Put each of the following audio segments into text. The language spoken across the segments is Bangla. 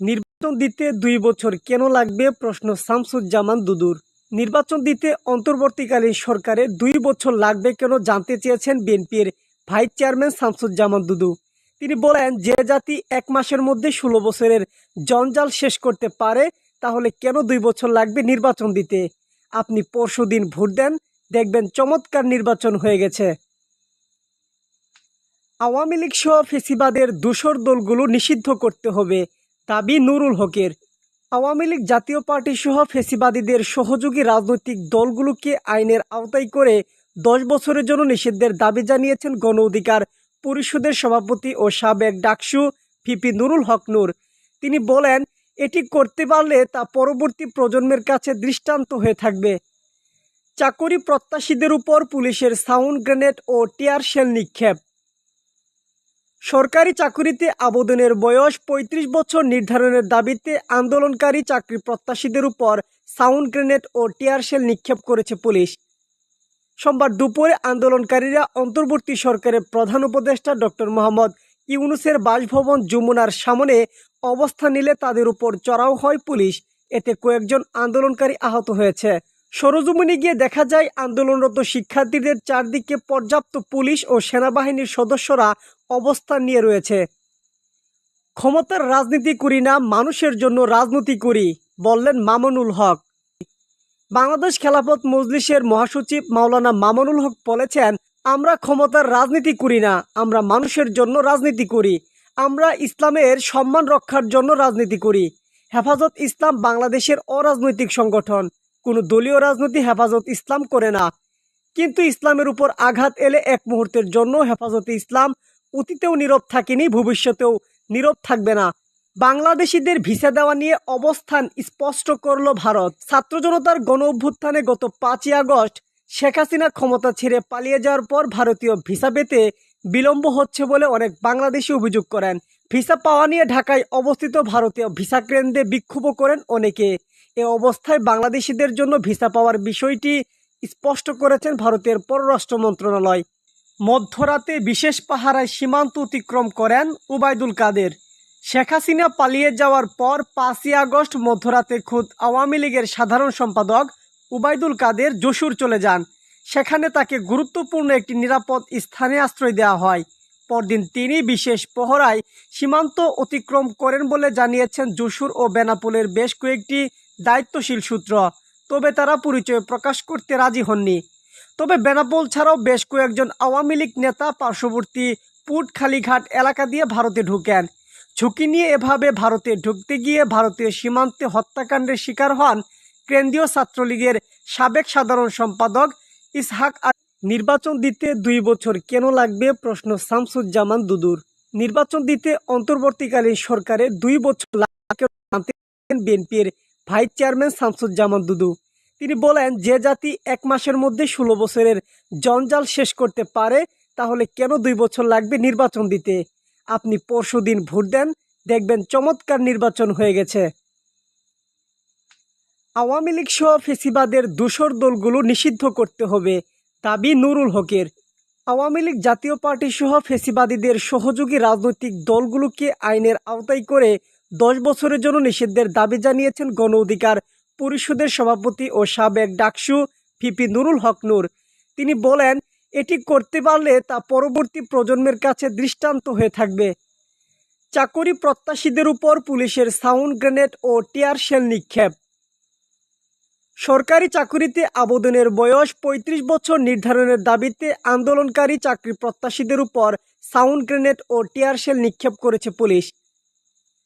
নির্বাচন দিতে দুই বছর কেন লাগবে প্রশ্ন শামসুজ্জামান দুদুর। নির্বাচন দিতে অন্তর্বর্তীকালীন সরকারে দুই বছর লাগবে কেন জানতে চেয়েছেন বিএনপির ভাইস চেয়ারম্যান শামসুজ্জামান দুদু। তিনি বলেন, যে জাতি এক মাসের মধ্যে ষোলো বছরের জঞ্জাল শেষ করতে পারে, তাহলে কেন দুই বছর লাগবে নির্বাচন দিতে? আপনি পরশুদিন ভোট দেন, দেখবেন চমৎকার নির্বাচন হয়ে গেছে। আওয়ামী লীগ সহ ফেসিবাদের দূষর দলগুলো নিষিদ্ধ করতে হবে। দাবি নুরুল হকের। আওয়ামী লীগ জাতীয় পার্টি সহ ফেসিবাদীদের সহযোগী রাজনৈতিক দলগুলোকে আইনের আওতায় করে দশ বছরের জন্য নিষিদ্ধের দাবি জানিয়েছেন গণ অধিকার পরিষদের সভাপতি ও সাবেক ডাকসু ভিপি নুরুল হক নূর। তিনি বলেন, এটি করতে পারলে তা পরবর্তী প্রজন্মের কাছে দৃষ্টান্ত হয়ে থাকবে। চাকরি প্রত্যাশীদের উপর পুলিশের সাউন্ড গ্রেনেড ও টিয়ার শেল নিক্ষেপ। সরকারি চাকরিতে আবেদনের বয়স ৩৫ বছর নির্ধারণের দাবিতে আন্দোলনকারী চাকরি প্রত্যাশীদের উপর সাউন্ড গ্রেনেড ও টিয়ার শেল নিক্ষেপ করেছে পুলিশ। সোমবার দুপুরে আন্দোলনকারীরা অন্তর্বর্তী সরকারের প্রধান উপদেষ্টা ডক্টর মোহাম্মদ ইউনুসের বাসভবন যমুনার সামনে অবস্থান নিলে তাদের উপর চড়াও হয় পুলিশ। এতে কয়েকজন আন্দোলনকারী আহত হয়েছে। সরজমিনে গিয়ে দেখা যায় আন্দোলনরত শিক্ষার্থীদের চারদিকে পর্যাপ্ত পুলিশ ও সেনাবাহিনীর সদস্যরা অবস্থান নিয়ে রয়েছে। ক্ষমতার রাজনীতি করি না, মানুষের জন্য রাজনীতি করি, বললেন মামুনুল হক। বাংলাদেশ খেলাফত মজলিসের মহাসচিব মাওলানা মামুনুল হক বলেছেন, আমরা ক্ষমতার রাজনীতি করি না, আমরা মানুষের জন্য রাজনীতি করি, আমরা ইসলামের সম্মান রক্ষার জন্য রাজনীতি করি। হেফাজত ইসলাম বাংলাদেশের অরাজনৈতিক সংগঠন। কোনো দলীয় রাজনীতি হেফাজত ইসলাম করে না। কিন্তু ইসলামের উপর আঘাত এলে এক মুহূর্তের জন্য হেফাজতে ইসলাম অতীতেও নীরব থাকেনি, ভবিষ্যতেও নীরব থাকবে না। বাংলাদেশিদের ভিসা দেওয়া নিয়ে অবস্থান স্পষ্ট করল ভারত। ছাত্র জনতার গণ অভ্যুত্থানে গত পাঁচই আগস্ট শেখ হাসিনা ক্ষমতা ছেড়ে পালিয়ে যাওয়ার পর ভারতীয় ভিসা পেতে বিলম্ব হচ্ছে বলে অনেক বাংলাদেশি অভিযোগ করেন। ভিসা পাওয়া নিয়ে ঢাকায় অবস্থিত ভারতীয় ভিসা কেন্দ্রে বিক্ষোভ করেন অনেকে। এ অবস্থায় বাংলাদেশিদের জন্য ভিসা পাওয়ার বিষয়টি স্পষ্ট করেছেন ভারতের পররাষ্ট্র মন্ত্রণালয়। মধ্যরাতে বিশেষ পাহারায় সীমান্ত অতিক্রম করেন উবায়দুল কাদের। শেখ হাসিনা পালিয়ে যাওয়ার পর পাঁচই আগস্ট মধ্যরাতে খুদ আওয়ামী লীগের সাধারণ সম্পাদক উবায়দুল কাদের যশোর চলে যান। সেখানে তাকে গুরুত্বপূর্ণ একটি নিরাপদ স্থানে আশ্রয় দেওয়া হয়। পরদিন তিনি বিশেষ পহরায় সীমান্ত অতিক্রম করেন বলে জানিয়েছেন যশোর ও বেনাপোলের বেশ কয়েকটি দায়িত্বশীল সূত্র। তবে তারা পরিচয় প্রকাশ করতে রাজি হননি। তবে বেনাপোল ছাড়াও বেশ কয়েকজন আওয়ামী লীগ নেতা পার্শ্ববর্তী পুটখালিঘাট এলাকা দিয়ে ভারতে ঢুকেন। ঝুঁকি নিয়ে এভাবে ভারতে ঢুকতে গিয়ে ভারতীয় সীমান্তে হত্যাকাণ্ডের শিকার হন কেন্দ্রীয় ছাত্রলীগের সাবেক সাধারণ সম্পাদক ইসহাক নির্বাচন দিতে দুই বছর কেন লাগবে প্রশ্ন শামসুজ্জামান দুদুর। নির্বাচন দিতে অন্তর্বর্তীকালীন সরকারে দুই বছর বিএনপির ভাইস চেয়ারম্যান শামসুজ্জামান দুদু। তিনি বলেন, যে জাতি এক মাসের মধ্যে ষোলো বছরের জঞ্জাল শেষ করতে পারে, তাহলে কেন দুই বছর লাগবে নির্বাচন দিতে? আপনি পরশুদিন ভোট দেন, দেখবেন চমৎকার নির্বাচন হয়ে গেছে। আওয়ামী লীগ সহ ফেসিবাদের দূষর দলগুলো নিষিদ্ধ করতে হবে, দাবি নুরুল হকের। আওয়ামী লীগ জাতীয় পার্টি সহ ফেসিবাদীদের সহযোগী রাজনৈতিক দলগুলোকে আইনের আওতায় করে দশ বছরের জন্য নিষিদ্ধের দাবি জানিয়েছেন গণ অধিকার পরিষদের সভাপতি ও সাবেক ডাকসু ভিপি নুরুল হক নূর। তিনি বলেন, এটি করতে পারলে তা পরবর্তী প্রজন্মের কাছে দৃষ্টান্ত হয়ে থাকবে। চাকরি প্রত্যাশীদের উপর পুলিশের সাউন্ড গ্রেনেড ও টিয়ার শেল নিক্ষেপ। সরকারি চাকরিতে আবেদনের বয়স ৩৫ বছর নির্ধারণের দাবিতে আন্দোলনকারী চাকরি প্রত্যাশীদের উপর সাউন্ড গ্রেনেড ও টিয়ার শেল নিক্ষেপ করেছে পুলিশ।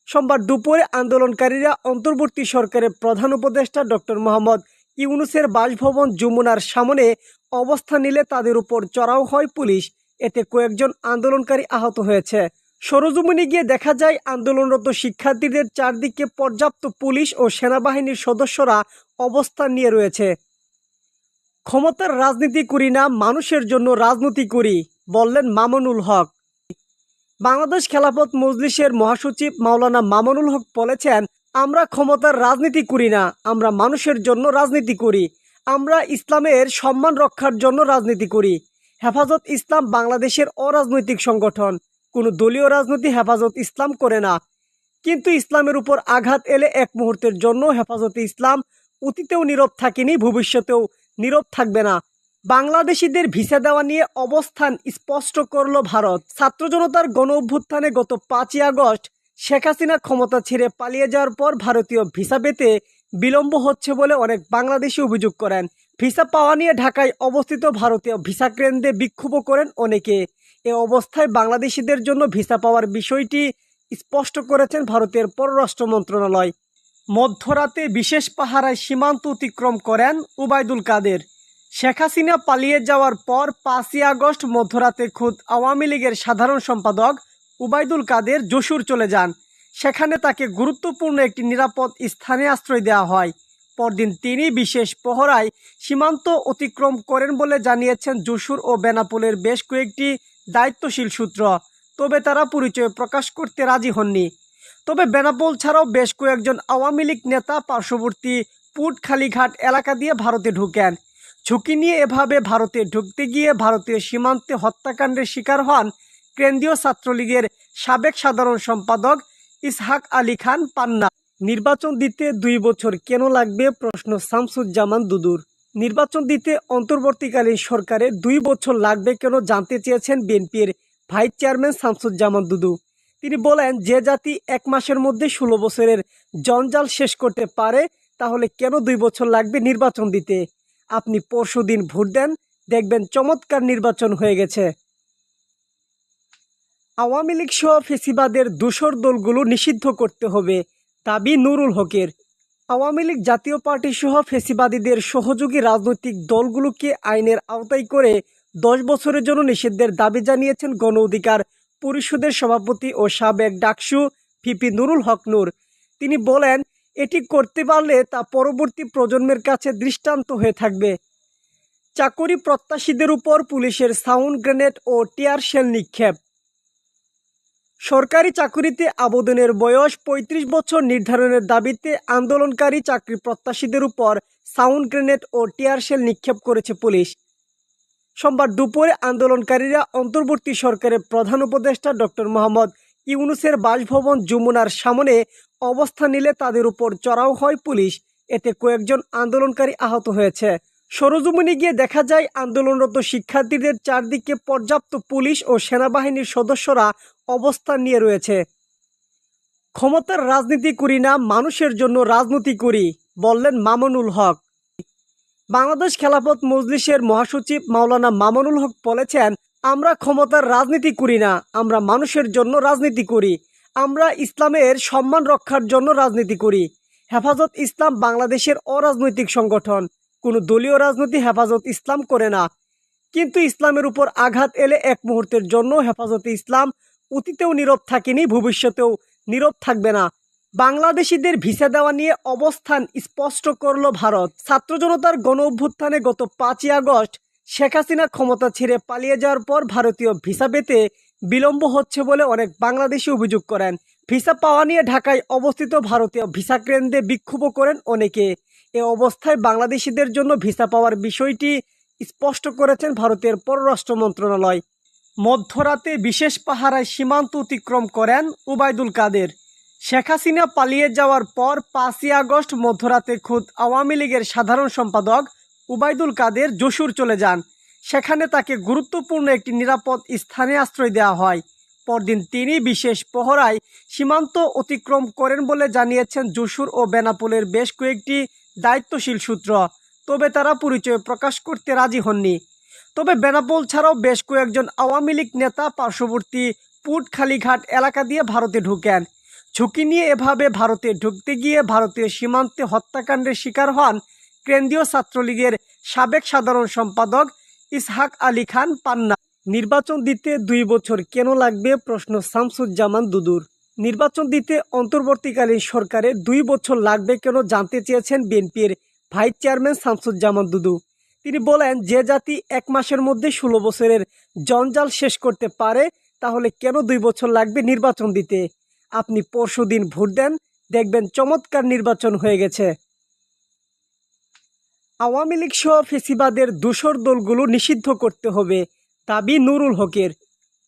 সোমবার দুপুরে আন্দোলনকারীরা অন্তর্বর্তী সরকারের প্রধান উপদেষ্টা ডক্টর মোহাম্মদ ইউনুসের বাসভবন যমুনার সামনে অবস্থান নিলে তাদের উপর চড়াও হয় পুলিশ। এতে কয়েকজন আন্দোলনকারী আহত হয়েছে। সরজমিনে গিয়ে দেখা যায়, আন্দোলনরত শিক্ষার্থীদের চারদিকে পর্যাপ্ত পুলিশ ও সেনাবাহিনীর সদস্যরা অবস্থান নিয়ে রয়েছে। ক্ষমতার রাজনীতি করি না, মানুষের জন্য রাজনীতি করি, বললেন মামুনুল হক। বাংলাদেশ খেলাফত মজলিসের মহাসচিব মাওলানা মামুনুল হক বলেছেন, আমরা ক্ষমতার রাজনীতি করি না, আমরা মানুষের জন্য রাজনীতি করি। আমরা ইসলামের সম্মান রক্ষার জন্য রাজনীতি করি। হেফাজত ইসলাম বাংলাদেশের অরাজনৈতিক সংগঠন। কোনো দলীয় রাজনীতি হেফাজত ইসলাম করে না। কিন্তু ইসলামের উপর আঘাত এলে এক মুহূর্তের জন্য হেফাজতে ইসলাম অতীতেও নীরব থাকেনি, ভবিষ্যতেও নীরব থাকবে না। বাংলাদেশিদের ভিসা দেওয়া নিয়ে অবস্থান স্পষ্ট করল ভারত। ছাত্র জনতার গণ অভ্যুত্থানে গত পাঁচই আগস্ট শেখ হাসিনা ক্ষমতা ছেড়ে পালিয়ে যাওয়ার পর ভারতীয় ভিসা পেতে বিলম্ব হচ্ছে বলে অনেক বাংলাদেশি অভিযোগ করেন। ভিসা পাওয়া নিয়ে ঢাকায় অবস্থিত ভারতীয় ভিসা কেন্দ্রে বিক্ষোভ করেন অনেকে। এ অবস্থায় বাংলাদেশিদের জন্য ভিসা পাওয়ার বিষয়টি স্পষ্ট করেছেন ভারতের পররাষ্ট্র মন্ত্রণালয়। মধ্যরাতে বিশেষ পাহারায় সীমান্ত অতিক্রম করেন উবায়দুল কাদের। শেখ হাসিনা পালিয়ে যাওয়ার পর পাঁচই আগস্ট মধ্যরাতে খুদ আওয়ামী লীগের সাধারণ সম্পাদক উবায়দুল কাদের যশোর চলে যান। সেখানে তাকে গুরুত্বপূর্ণ একটি নিরাপদ স্থানে আশ্রয় দেওয়া হয়। পরদিন তিনি বিশেষ পহরায় সীমান্ত অতিক্রম করেন বলে জানিয়েছেন যশোর ও বেনাপোলের বেশ কয়েকটি দায়িত্বশীল সূত্র। তবে তারা পরিচয় প্রকাশ করতে রাজি হননি। তবে বেনাপোল ছাড়াও বেশ কয়েকজন আওয়ামী লীগ নেতা পার্শ্ববর্তী পুটখালিঘাট এলাকা দিয়ে ভারতে ঢুকেন। ঝুঁকি নিয়ে এভাবে ভারতে ঢুকতে গিয়ে ভারতীয় সীমান্তে হত্যাকাণ্ডের শিকার হন কেন্দ্রীয় ছাত্রলীগের সাবেক সাধারণ সম্পাদক ইসহাক আলী খান পান্না। নির্বাচন দিতে দুই বছর কেন লাগবে প্রশ্ন শামসুজ্জামান দুদুর। নির্বাচন দিতে অন্তর্বর্তীকালীন সরকারে দুই বছর লাগবে কেন জানতে চেয়েছেন বিএনপির ভাইস চেয়ারম্যান শামসুজ্জামান দুদু। তিনি বলেন, যে জাতি এক মাসের মধ্যে ষোলো বছরের জঞ্জাল শেষ করতে পারে, তাহলে কেন দুই বছর লাগবে নির্বাচন দিতে? আপনি পরশু দিন ভোট দেন, দেখবেন চমৎকার নির্বাচন হয়ে গেছে। আওয়ামী লীগ সহ ফেসিবাদের দূষর দলগুলো নিষিদ্ধ করতে হবে, দাবি নুরুল হকের। আওয়ামী লীগ জাতীয় পার্টি সহ ফেসিবাদীদের সহযোগী রাজনৈতিক দলগুলোকে আইনের আওতায় করে দশ বছরের জন্য নিষিদ্ধের দাবি জানিয়েছেন গণ অধিকার পরিষদের সভাপতি ও সাবেক ডাকসু ভিপি নুরুল হক নূর। তিনি বলেন এটি করতে পারলে তা পরবর্তী প্রজন্মের কাছে দৃষ্টান্ত হয়ে থাকবে। চাকরি প্রত্যাশীদের উপর পুলিশের সাউন্ড গ্রেনেড ও টিয়ার শেল নিক্ষেপ। সরকারি চাকরিতে আবেদনের বয়স ৩৫ বছর নির্ধারণের দাবিতে আন্দোলনকারী চাকরি প্রত্যাশীদের উপর সাউন্ড গ্রেনেড ও টিয়ার শেল নিক্ষেপ করেছে পুলিশ। সোমবার দুপুরে আন্দোলনকারীরা অন্তর্বর্তী সরকারের প্রধান উপদেষ্টা ডক্টর মোহাম্মদ ইউনুসের বাসভবন যমুনার সামনে অবস্থান নিলে তাদের উপর চড়াও হয় পুলিশ। এতে কয়েকজন আন্দোলনকারী আহত হয়েছে। সরজমিনে গিয়ে দেখা যায়, আন্দোলনরত শিক্ষার্থীদের চারদিকে পর্যাপ্ত পুলিশ ও সেনাবাহিনীর সদস্যরা অবস্থান নিয়ে রয়েছে। ক্ষমতার রাজনীতি করি না, মানুষের জন্য রাজনীতি করি, বললেন মামুনুল হক। বাংলাদেশ খেলাফত মজলিসের মহাসচিব মাওলানা মামুনুল হক বলেছেন, আমরা ক্ষমতার রাজনীতি করি না, আমরা মানুষের জন্য রাজনীতি করি। আমরা ইসলামের সম্মান রক্ষার জন্য রাজনীতি করি। হেফাজত ইসলাম বাংলাদেশের অরাজনৈতিক সংগঠন। কোনো দলীয় রাজনীতি হেফাজত ইসলাম করে না। কিন্তু ইসলামের উপর আঘাত এলে এক মুহূর্তের জন্য হেফাজতে ইসলাম অতীতেও নীরব থাকেনি, ভবিষ্যতেও নীরব থাকবে না। বাংলাদেশিদের ভিসা দেওয়া নিয়ে অবস্থান স্পষ্ট করল ভারত। ছাত্র জনতার গণ অভ্যুত্থানে গত পাঁচই আগস্ট শেখ হাসিনা ক্ষমতা ছেড়ে পালিয়ে যাওয়ার পর ভারতীয় ভিসা পেতে বিলম্ব হচ্ছে বলে অনেক বাংলাদেশি অভিযোগ করেন। ভিসা পাওয়া নিয়ে ঢাকায় অবস্থিত ভারতীয় ভিসা কেন্দ্রে বিক্ষোভ করেন অনেকে। এ অবস্থায় বাংলাদেশিদের জন্য ভিসা পাওয়ার বিষয়টি স্পষ্ট করেছেন ভারতের পররাষ্ট্র মন্ত্রণালয়। মধ্যরাতে বিশেষ পাহারায় সীমান্ত অতিক্রম করেন উবায়দুল কাদের। শেখ হাসিনা পালিয়ে যাওয়ার পর পাঁচই আগস্ট মধ্যরাতে খুদ আওয়ামী লীগের সাধারণ সম্পাদক উবায়দুল কাদের যশোর চলে যান। সেখানে তাকে গুরুত্বপূর্ণ একটি নিরাপদ স্থানে আশ্রয় দেওয়া হয়। পরদিন তিনি বিশেষ পহরায় সীমান্ত অতিক্রম করেন বলে জানিয়েছেন যশোর ও বেনাপোলের বেশ কয়েকটি দায়িত্বশীল সূত্র। তবে তারা পরিচয় প্রকাশ করতে রাজি হননি। তবে বেনাপোল ছাড়াও বেশ কয়েকজন আওয়ামী লীগ নেতা পার্শ্ববর্তী পুটখালিঘাট এলাকা দিয়ে ভারতে ঢুকেন। ঝুঁকি নিয়ে এভাবে ভারতে ঢুকতে গিয়ে ভারতীয় সীমান্তে হত্যাকাণ্ডের শিকার হন কেন্দ্রীয় ছাত্রলীগের সাবেক সাধারণ সম্পাদক ইসহাক আলী খান পান্না। নির্বাচন দিতে দুই বছর কেন লাগবে প্রশ্ন শামসুজ্জামান দুদুর। নির্বাচন দিতে অন্তর্বর্তীকালীন সরকারে দুই বছর লাগবে কেন জানতে চেয়েছেন বিএনপির ভাইস চেয়ারম্যান শামসুজ্জামান দুদু। তিনি বলেন, যে জাতি এক মাসের মধ্যে ষোলো বছরের জঞ্জাল শেষ করতে পারে, তাহলে কেন দুই বছর লাগবে নির্বাচন দিতে? আপনি পরশু দিন ভোট দেন, দেখবেন চমৎকার নির্বাচন হয়ে গেছে। আওয়ামী লীগ সহ ফেসিবাদের দূষর দলগুলো নিষিদ্ধ করতে হবে, দাবি নুরুল হকের।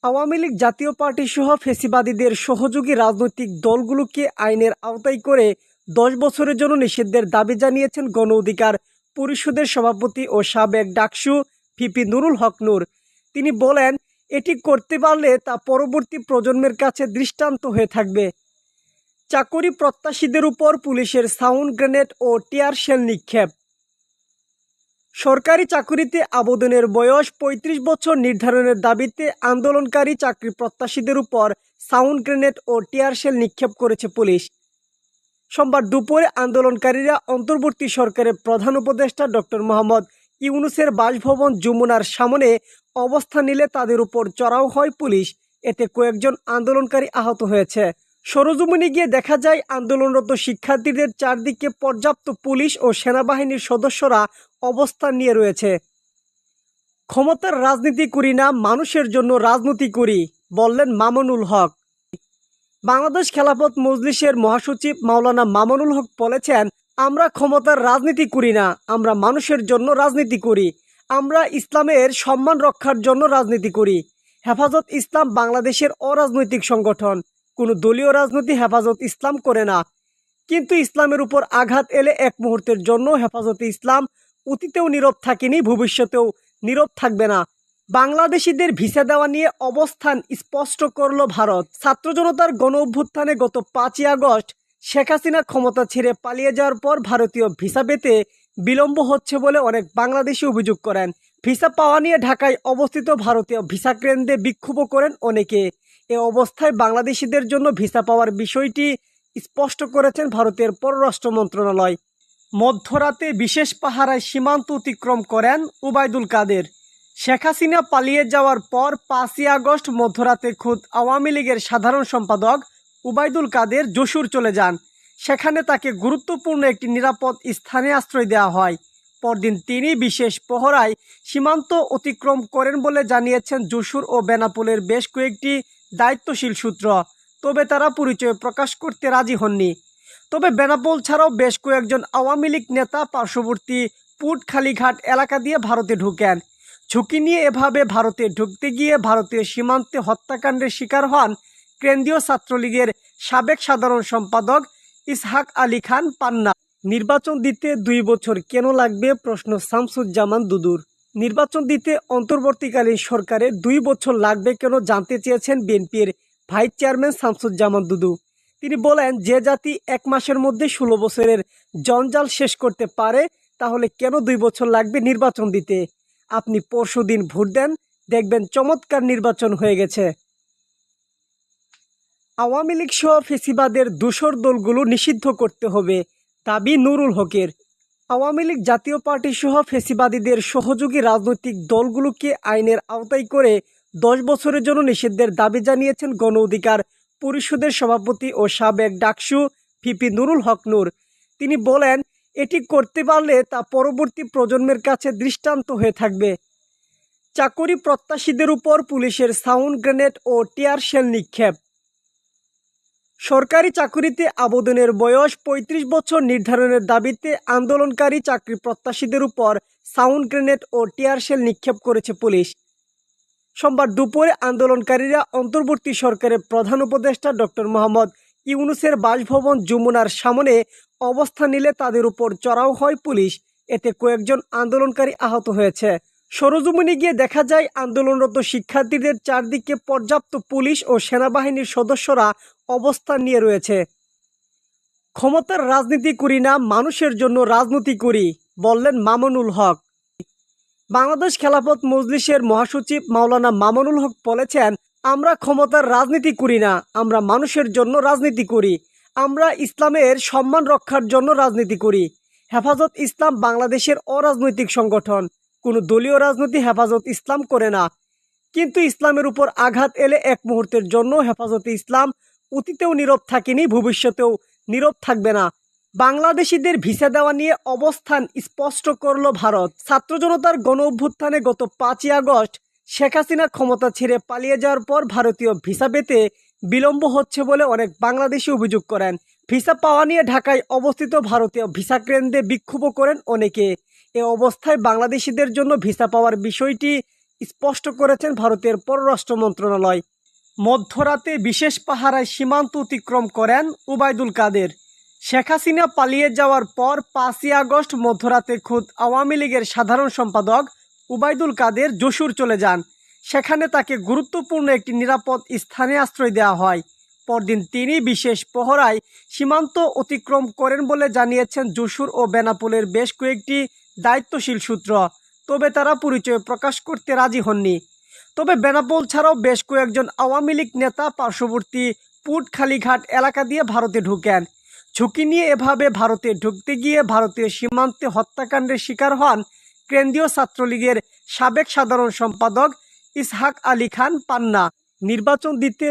আওয়ামী লীগ জাতীয় পার্টি সহ ফেসিবাদীদের সহযোগী রাজনৈতিক দলগুলোকে আইনের আওতায় করে দশ বছরের জন্য নিষিদ্ধের দাবি জানিয়েছেন গণ অধিকার পরিষদের সভাপতি ও সাবেক ডাকসু ভিপি নুরুল হক নূর। তিনি বলেন, এটি করতে পারলে তা পরবর্তী প্রজন্মের কাছে দৃষ্টান্ত হয়ে থাকবে। চাকরি প্রত্যাশীদের উপর পুলিশের সাউন্ড গ্রেনেড ও টিয়ার শেল নিক্ষেপ। সরকারি চাকরিতে আবেদনের বয়স ৩৫ বছর নির্ধারণের দাবিতে আন্দোলনকারী চাকরি প্রত্যাশীদের উপর সাউন্ড গ্রেনেড ও টিয়ার শেল নিক্ষেপ করেছে পুলিশ। সোমবার দুপুরে আন্দোলনকারীরা অন্তর্বর্তী সরকারের প্রধান উপদেষ্টা ডক্টর মোহাম্মদ ইউনুসের বাসভবন যমুনার সামনে অবস্থান নিলে তাদের উপর চড়াও হয় পুলিশ। এতে কয়েকজন আন্দোলনকারী আহত হয়েছে। সরজমিনে গিয়ে দেখা যায়, আন্দোলনরত শিক্ষার্থীদের চারদিকে পর্যাপ্ত পুলিশ ও সেনাবাহিনীর সদস্যরা অবস্থান নিয়ে রয়েছে। ক্ষমতার রাজনীতি করি না, মানুষের জন্য রাজনীতি করি, বললেন মামুনুল হক। বাংলাদেশ খেলাফত মজলিসের মহাসচিব মাওলানা মামুনুল হক বলেছেন, আমরা ক্ষমতার রাজনীতি করি না, আমরা মানুষের জন্য রাজনীতি করি, আমরা ইসলামের সম্মান রক্ষার জন্য রাজনীতি করি। হেফাজত ইসলাম বাংলাদেশের অরাজনৈতিক সংগঠন। কোনো দলীয় রাজনীতি হেফাজত ইসলাম করে না। কিন্তু ইসলামের উপর আঘাত এলে এক মুহূর্তের জন্য হেফাজতে ইসলাম অতীতেও নীরব থাকেনি, ভবিষ্যতেও নীরব থাকবে না। বাংলাদেশিদের ভিসা দেওয়া নিয়ে অবস্থান স্পষ্ট করল ভারত। ছাত্র জনতার গণ অভ্যুত্থানে গত পাঁচই আগস্ট শেখ হাসিনা ক্ষমতা ছেড়ে পালিয়ে যাওয়ার পর ভারতীয় ভিসা পেতে বিলম্ব হচ্ছে বলে অনেক বাংলাদেশি অভিযোগ করেন। ভিসা পাওয়া নিয়ে ঢাকায় অবস্থিত ভারতীয় ভিসা কেন্দ্রে বিক্ষোভ করেন অনেকে। এ অবস্থায় বাংলাদেশিদের জন্য ভিসা পাওয়ার বিষয়টি স্পষ্ট করেছেন ভারতের পররাষ্ট্র মন্ত্রণালয়। মধ্যরাতে বিশেষ পাহারায় সীমান্ত অতিক্রম করেন উবায়দুল কাদের। শেখ হাসিনা পালিয়ে যাওয়ার পর পাঁচই আগস্ট মধ্যরাতে খুদ আওয়ামী লীগের সাধারণ সম্পাদক উবায়দুল কাদের যশোর চলে যান। সেখানে তাকে গুরুত্বপূর্ণ একটি নিরাপদ স্থানে আশ্রয় দেওয়া হয়। পরদিন তিনি বিশেষ পহরায় সীমান্ত অতিক্রম করেন বলে জানিয়েছেন যশোর ও বেনাপোলের বেশ কয়েকটি দায়িত্বশীল সূত্র। তবে তারা পরিচয় প্রকাশ করতে রাজি হননি। তবে বেনাপোল ছাড়াও বেশ কয়েকজন আওয়ামী লীগ নেতা পার্শ্ববর্তী পুটখালিঘাট এলাকা দিয়ে ভারতে ঢুকেন। ঝুঁকি নিয়ে এভাবে ভারতে ঢুকতে গিয়ে ভারতীয় সীমান্তে হত্যাকাণ্ডের শিকার হন কেন্দ্রীয় ছাত্রলীগের সাবেক সাধারণ সম্পাদক ইসহাক আলী খান পান্না। নির্বাচন দিতে দুই বছর কেন লাগবে প্রশ্ন শামসুজ্জামান দুদুর। নির্বাচন দিতে অন্তর্বর্তীকালীন সরকারের দুই বছর লাগবে কেন জানতে চেয়েছেন বিএনপির ভাইস চেয়ারম্যান শামসুজ্জামান দুদু। তিনি বলেন, যে জাতি এক মাসের মধ্যে ষোলো বছরের জঞ্জাল শেষ করতে পারে, তাহলে কেন দুই বছর লাগবে নির্বাচন দিতে? আপনি পরশু দিন ভোট দেন, দেখবেন চমৎকার নির্বাচন হয়ে গেছে। আওয়ামী লীগ সহ ফেসিবাদের দূষর দলগুলো নিষিদ্ধ করতে হবে, দাবি নুরুল হকের। আওয়ামী লীগ জাতীয় পার্টি সহ ফেসিবাদীদের সহযোগী রাজনৈতিক দলগুলোকে আইনের আওতায় করে দশ বছরের জন্য নিষিদ্ধের দাবি জানিয়েছেন গণ অধিকার পরিষদের সভাপতি ও সাবেক ডাকসু ভিপি নুরুল হক নূর। তিনি বলেন, এটি করতে পারলে তা পরবর্তী প্রজন্মের কাছে দৃষ্টান্ত হয়ে থাকবে। চাকরি প্রত্যাশীদের উপর পুলিশের সাউন্ড গ্রেনেড ও টিয়ার শেল নিক্ষেপ। সরকারি চাকরিতে আবেদনের বয়স ৩৫ বছর নির্ধারণের দাবিতে আন্দোলনকারী চাকরি প্রত্যাশীদের উপর সাউন্ড গ্রেনেড ও টিয়ার শেল নিক্ষেপ করেছে পুলিশ। সোমবার দুপুরে আন্দোলনকারীরা অন্তর্বর্তী সরকারের প্রধান উপদেষ্টা ডক্টর মোহাম্মদ ইউনুসের বাসভবন যমুনার সামনে অবস্থান নিলে তাদের উপর চড়াও হয় পুলিশ। এতে কয়েকজন আন্দোলনকারী আহত হয়েছে। সরজমিনে গিয়ে দেখা যায় আন্দোলনরত শিক্ষার্থীদের চারদিকে পর্যাপ্ত পুলিশ ও সেনাবাহিনীর সদস্যরা অবস্থান নিয়ে রয়েছে। ক্ষমতার রাজনীতি করি না, মানুষের জন্য রাজনীতি করি, বললেন মামুনুল হক। বাংলাদেশ খেলাফত মজলিসের মহাসচিব মাওলানা মামুনুল হক বলেছেন, আমরা ক্ষমতার রাজনীতি করি না, আমরা মানুষের জন্য রাজনীতি করি, আমরা ইসলামের সম্মান রক্ষার জন্য রাজনীতি করি। হেফাজত ইসলাম বাংলাদেশের অরাজনৈতিক সংগঠন। কোনো দলীয় রাজনীতি হেফাজত ইসলাম করে না। কিন্তু ইসলামের উপর আঘাত এলে এক মুহূর্তের জন্য হেফাজতে ইসলাম অতীতেও নীরব থাকেনি, ভবিষ্যতেও নীরব থাকবে না। বাংলাদেশিদের ভিসা দেওয়া নিয়ে অবস্থান স্পষ্ট করল ভারত। ছাত্র জনতার গণ অভ্যুত্থানে গত পাঁচই আগস্ট শেখ হাসিনা ক্ষমতা ছেড়ে পালিয়ে যাওয়ার পর ভারতীয় ভিসা পেতে বিলম্ব হচ্ছে বলে অনেক বাংলাদেশি অভিযোগ করেন। ভিসা পাওয়া নিয়ে ঢাকায় অবস্থিত ভারতীয় ভিসা কেন্দ্রে বিক্ষোভ করেন অনেকে। এ অবস্থায় বাংলাদেশিদের জন্য ভিসা পাওয়ার বিষয়টি স্পষ্ট করেছেন ভারতের পররাষ্ট্র মন্ত্রণালয়। মধ্যরাতে বিশেষ পাহারায় সীমান্ত অতিক্রম করেন উবায়দুল কাদের। শেখ হাসিনা পালিয়ে যাওয়ার পর পাঁচই আগস্ট মধ্যরাতে খুদ আওয়ামী লীগের সাধারণ সম্পাদক উবায়দুল কাদের যশোর চলে যান। সেখানে তাকে গুরুত্বপূর্ণ একটি নিরাপদ স্থানে আশ্রয় দেওয়া হয়। পরদিন তিনি বিশেষ পহরায় সীমান্ত অতিক্রম করেন বলে জানিয়েছেন যশোর ও বেনাপোলের বেশ কয়েকটি দায়িত্বশীল সূত্র। তবে তারা পরিচয় প্রকাশ করতে রাজি হননি। তবে বেনাপোল ছাড়াও বেশ কয়েকজন আওয়ামী লীগ নেতা পার্শ্ববর্তী পুটখালিঘাট এলাকা দিয়ে ভারতে ঢুকেন। ঝুঁকি নিয়ে এভাবে ভারতে ঢুকতে গিয়ে ভারতীয় সীমান্তে হত্যাকাণ্ডের শিকার হন কেন্দ্রীয় ছাত্রলীগের সাবেক সাধারণ সম্পাদক ইসহাক আলী খান পান্না। নির্বাচন দিতে